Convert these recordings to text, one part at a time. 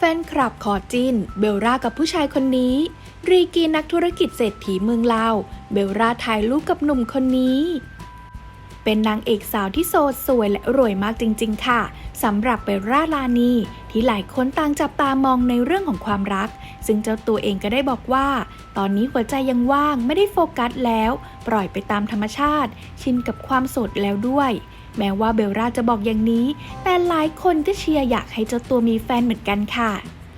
แฟนคลับขอจินเบลล่ากับผู้ชายคนนี้ รีกีนักธุรกิจเศรษฐีเมืองลาว เบลล่าถ่ายรูปกับหนุ่มคนนี้ เป็นนางเอกสาวที่โสดสวยและรวยมากจริง ๆ ค่ะสำหรับเบลล่าลานีที่หลายคนต่างจับตามองในเรื่องของความรัก ซึ่งเจ้าตัวเองก็ได้บอกว่า ตอนนี้หัวใจยังว่างไม่ได้โฟกัสแล้ว ปล่อยไปตามธรรมชาติ ชินกับความโสดแล้วด้วย แม้ว่าเบลล่าจะบอกอย่างนี้ แต่หลายคนก็เชียร์อยากให้เจ้าตัวมีแฟนเหมือนกันค่ะ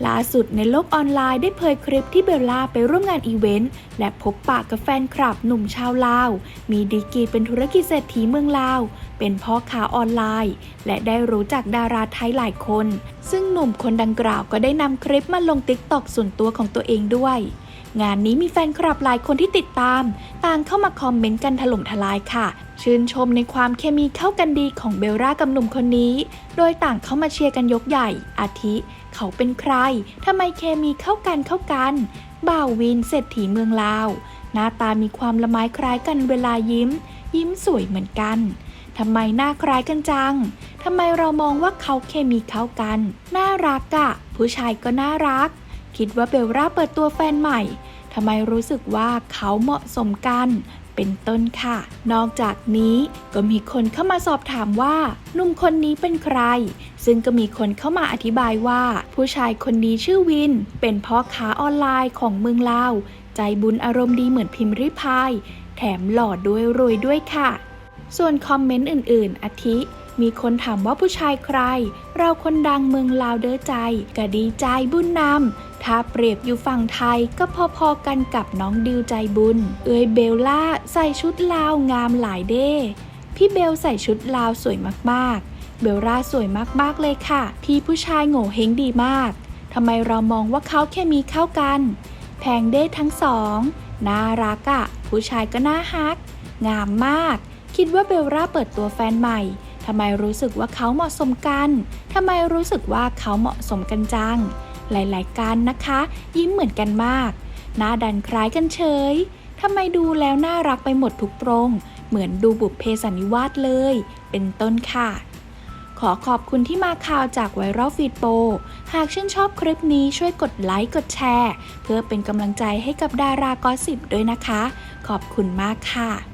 ล่าสุดในโลกออนไลน์ได้เผยคลิปที่เบลล่าไปร่วมงานอีเวนต์และพบปะกับแฟนคลับหนุ่มชาวลาว มีดีกรีเป็นธุรกิจเศรษฐีเมืองลาว เป็นพ่อค้าออนไลน์ และได้รู้จักดาราไทยหลายคน ซึ่งหนุ่มคนดังกล่าวก็ได้นำคลิปมาลงติ๊กต็อกส่วนตัวของตัวเองด้วย งานนี้มีแฟนคลับหลายคนที่ติดตาม ต่างเข้ามาคอมเมนต์กันถล่มทลายค่ะ ชื่นชมในความเคมีเข้ากันดีของเบลล่ากับหนุ่มคนนี้ โดยต่างเข้ามาเชียร์กันยกใหญ่ อาทิ เขาเป็นใครทำไมเคมีเข้ากันเข้ากันบ่าววินเศรษฐีเมืองลาว หน้าตามีความละไม้คล้ายกันเวลายิ้ม ยิ้มสวยเหมือนกันทำไมหน้าคล้ายกันจัง ทำไมเรามองว่าเขาเคมีเข้ากัน น่ารักอะผู้ชายก็น่ารัก คิดว่าเบลล่าเปิดตัวแฟนใหม่ทำไมรู้สึกว่าเขาเหมาะสมกัน เป็นต้นค่ะ นอกจากนี้ก็มีคนเข้ามาสอบถามว่าหนุ่มคนนี้เป็นใคร ซึ่งก็มีคนเข้ามาอธิบายว่า ผู้ชายคนนี้ชื่อวิน เป็นพ่อค้าออนไลน์ของเมืองลาว ใจบุญอารมณ์ดีเหมือนพิมพ์ริพาย แถมหล่อด้วยรวยด้วยค่ะ ส่วนคอมเมนต์อื่น ๆอาทิ มีคนถามว่าผู้ชายใคร เราคนดังเมืองลาวเด้อใจก็ดีใจบุญนำถ้าเปรียบอยู่ฝั่งไทยก็พอๆกันกับน้องดิวใจบุญ เอ้ยเบลล่าใส่ชุดลาวงามหลายเด้พี่เบลใส่ชุดลาวสวยมากๆ เบลล่าสวยมากๆเลยค่ะ พี่ผู้ชายโง่เฮงดีมากทำไมเรามองว่าเขาแค่มีเข้ากัน แพงเด้ทั้งสองน่ารักอะผู้ชายก็น่าฮัก งามมาก คิดว่าเบลล่าเปิดตัวแฟนใหม่ำไมรู้สึกว่าเขาเหมาะสมกัน ทำไมรู้สึกว่าเขาเหมาะสมกันจัง หลายๆ การนะคะ ยิ้มเหมือนกันมาก หน้าดันคล้ายกันเฉย ทำไมดูแล้วน่ารักไปหมดทุกตรง เหมือนดูบุพเพสันนิวาสเลย เป็นต้นค่ะ ขอขอบคุณที่มาข่าวจากไวรัลฟีดโป หากชื่นชอบคลิปนี้ช่วยกดไลค์ กดแชร์ เพื่อเป็นกำลังใจให้กับดารากอสิบด้วยนะคะ ขอบคุณมากค่ะ